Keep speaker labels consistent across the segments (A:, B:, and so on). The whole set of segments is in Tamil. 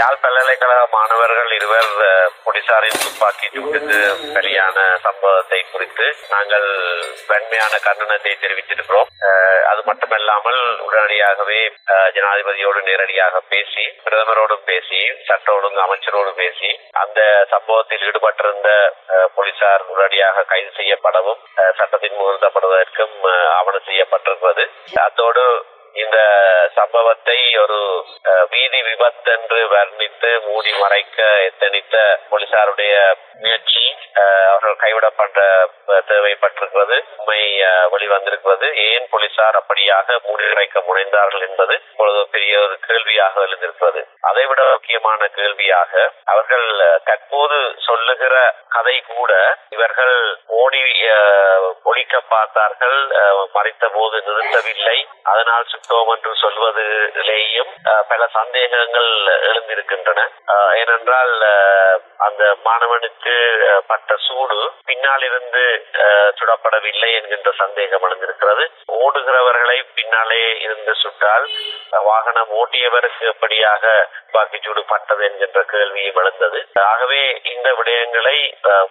A: யாழ் பல்கலைக்கழக மாணவர்கள் இருவர் போலீசாரின் துப்பாக்கி சூட்டுக்கு பலியான சம்பவத்தை குறித்து நாங்கள் வன்மையான கண்டனத்தை தெரிவித்திருக்கிறோம். அஹ், அது மட்டுமல்லாமல் உடனடியாகவே அஹ், ஜனாதிபதியோடு நேரடியாக பேசி பிரதமரோடும் பேசி சட்ட ஒழுங்கு அமைச்சரோடு பேசி அந்த சம்பவத்தில் ஈடுபட்டிருந்த அஹ், போலீசார் உடனடியாக கைது செய்யப்படவும் அஹ், சட்டத்தின் முகர்த்தப்படுவதற்கும் ஆவணம் செய்யப்பட்டிருக்கிறது. அதோடு இந்த சம்பவத்தை ஒரு வீதி விபத்து என்று வர்ணித்து மூடி மறைக்க எத்தனித்த போலீசாருடைய முயற்சி அவர்கள் கைவிடப்பட்ட தேவைப்பட்டிருக்கிறது உண்மை வெளிவந்திருக்கிறது. ஏன் போலீசார் அப்படியாக மூடி மறைக்க முனைந்தார்கள் என்பது இப்பொழுது பெரிய ஒரு கேள்வியாக எழுந்திருக்கிறது. அதைவிட முக்கியமான கேள்வியாக அவர்கள் தற்போது சொல்லுகிற கதை கூட இவர்கள் ஓடி ஒழிக்க பார்த்தார்கள் மறைத்த போது நிறுத்தவில்லை. அதனால் சுத்தோம் என்று சொல்வதிலேயும் பல சந்தேகங்கள் எழுந்திருக்கின்றன. ஏனென்றால் அந்த மாணவனுக்கு பட்ட சூடு பின்னால் இருந்து சுடப்படவில்லை என்கின்ற சந்தேகம் எழுந்திருக்கிறது. ஓடுகிறவர்களை பின்னாலே இருந்து சுட்டால் வாகனம் ஓட்டியவருக்கு எப்படியாக துப்பாக்கிச்சூடு பட்டது என்கின்ற கேள்வியும் எழுந்தது. ஆகவே இந்த விடயங்களை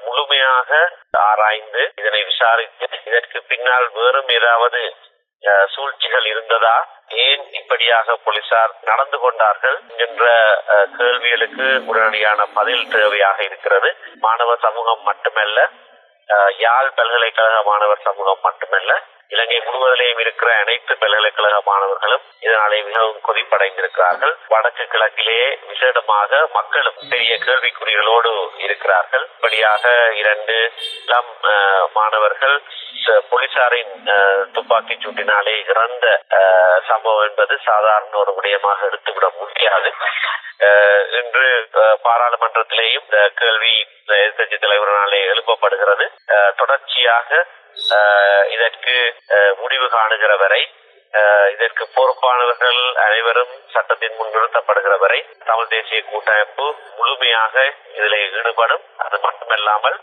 A: முழுமையாக ஆராய்ந்து இதனை விசாரித்து இதற்கு பின்னால் வேறும் ஏதாவது சூழ்ச்சிகள் இருந்ததா? ஏன் இப்படியாக போலீசார் நடந்து கொண்டார்கள் என்ற அஹ், கேள்விகளுக்கு உடனடியான பதில் தேவையாக இருக்கிறது. மாணவ சமூகம் மட்டுமல்ல யாழ் பல்கலைக்கழக மாணவர் சமூகம் மட்டுமல்ல இலங்கை முழுவதிலேயும் இருக்கிற அனைத்து பல்கலைக்கழக மாணவர்களும் இதனாலே மிகவும் கொதிப்படைந்திருக்கிறார்கள். வடக்கு கிழக்கிலே விசேடமாக மக்களும் பெரிய கேள்விக்குறிகளோடு இருக்கிறார்கள். இப்படியாக இரண்டு இளம் அஹ், மாணவர்கள் போலீசாரின் அஹ், துப்பாக்கிச் சூட்டினாலே இறந்த அஹ், சம்பவம் என்பது சாதாரண ஒரு விடயமாக எடுத்துவிட முடியாது. இன்று பாராளுமன்றத்திலேயும் இந்த கேள்வி எதிர்கட்சி தலைவர்களாலே எழுப்பப்படுகிறது. தொடர்ச்சியாக இதற்கு முடிவு காணுகிற வரை இதற்கு பொறுப்பானவர்கள் அனைவரும் சட்டத்தின் முன் நிறுத்தப்படுகிற வரை தமிழ் தேசிய கூட்டமைப்பு முழுமையாக இதில் ஈடுபடும். அது மட்டுமல்லாமல்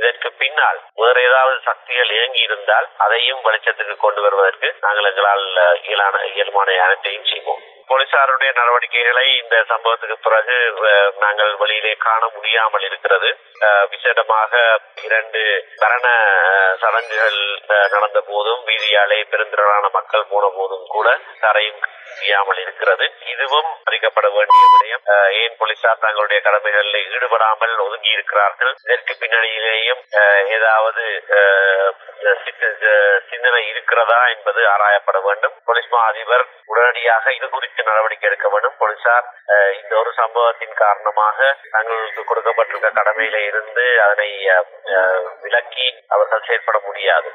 A: இதற்கு பின்னால் வேறு ஏதாவது சக்திகள் இயங்கி இருந்தால் அதையும் வெளிச்சத்துக்கு கொண்டு வருவதற்கு நாங்கள் எங்களால் இயலான இயல்பான அனைத்தையும் செய்வோம். போலீசாருடைய நடவடிக்கைகளை இந்த சம்பவத்துக்கு பிறகு அஹ், நாங்கள் வெளியிலே காண முடியாமல் இருக்கிறது. அஹ், விசேடமாக இரண்டு மரண அஹ், சடங்குகள் அஹ், நடந்த போதும் வீதியாலே பெருந்திரளான மக்கள் போன போதும் கூட தரையும் முடியாமல் இருக்கிறது. இதுவும் அறிக்கப்பட வேண்டிய விடயம். ஏன் போலீசார் தங்களுடைய கடமைகளில் ஈடுபடாமல் ஒதுங்கி இருக்கிறார்கள் இதற்கு பின்னணியிலேயும் ஏதாவது இருக்கிறதா என்பது ஆராயப்பட வேண்டும். போலீஸ் மா அதிபர் உடனடியாக இது குறித்து நடவடிக்கை எடுக்க வேண்டும். போலீசார் அஹ், இந்த ஒரு சம்பவத்தின் காரணமாக தங்களுக்கு கொடுக்கப்பட்டிருக்க கடமையில இருந்து அதனை அஹ், விலக்கி அவர்கள் செயற்பட முடியாது.